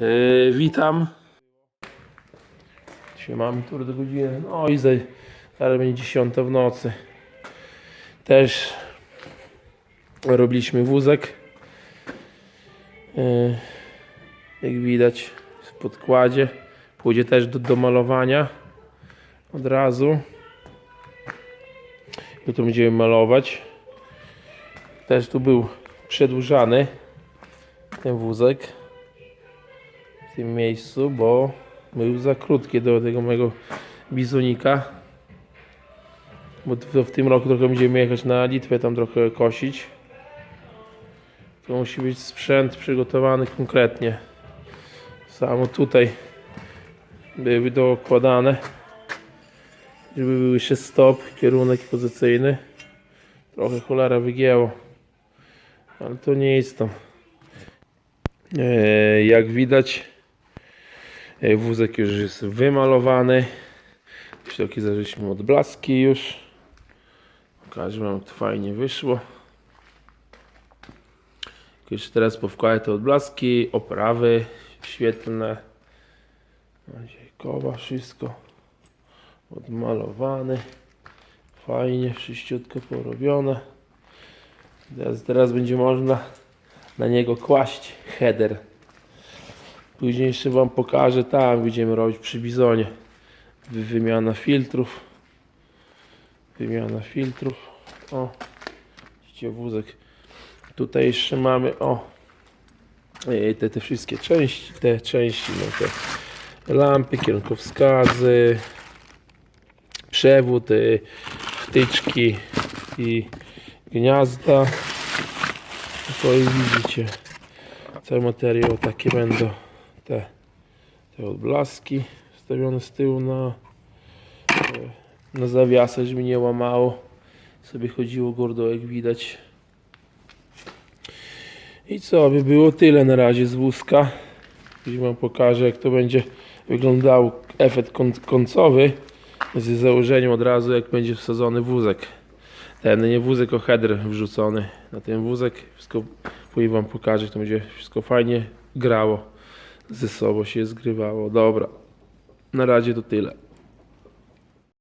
Yy, witam. Dzisiaj mamy tur do godziny. No i za, zaraz będzie 10 w nocy. Też robiliśmy wózek. Yy, jak widać w podkładzie. Pójdzie też do, do malowania od razu. Tu będziemy malować. Też tu był przedłużany ten wózek w tym miejscu, bo był za krótki do tego mojego bizonika. Bo w, w tym roku trochę będziemy jechać na Litwę, tam trochę kosić. To musi być sprzęt przygotowany konkretnie. Samo tutaj były dokładane, żeby był jeszcze stop, kierunek pozycyjny. Trochę cholera wygięło, ale to nie jest to. E, Jak widać, wózek już jest wymalowany. Środki zażyliśmy odblaski już. Pokażę wam, to fajnie wyszło. Jeszcze teraz powkładać te odblaski, oprawy świetlne. Koła, wszystko odmalowane. Fajnie, wszyściutko porobione. Teraz, teraz będzie można na niego kłaść header. Później jeszcze Wam pokażę, tam będziemy robić przy bizonie. Wy- Wymiana filtrów. Wymiana filtrów. O, widzicie wózek. Tutaj jeszcze mamy, o, te, te wszystkie części, te części, no te lampy, kierunkowskazy, przewód, y, wtyczki i gniazda. To i widzicie, cały materiał takie będą te, te odblaski wstawione z tyłu na, na zawiasach, żeby nie łamało. Sobie chodziło gordo jak widać. I co, by było tyle na razie z wózka. Później wam pokażę jak to będzie wyglądał efekt końcowy z założeniem od razu jak będzie wsadzony wózek. Ten nie wózek, o header wrzucony na ten wózek. Wszystko później wam pokażę, jak to będzie wszystko fajnie grało. Ze sobą się zgrywało. Dobra. Na razie to tyle.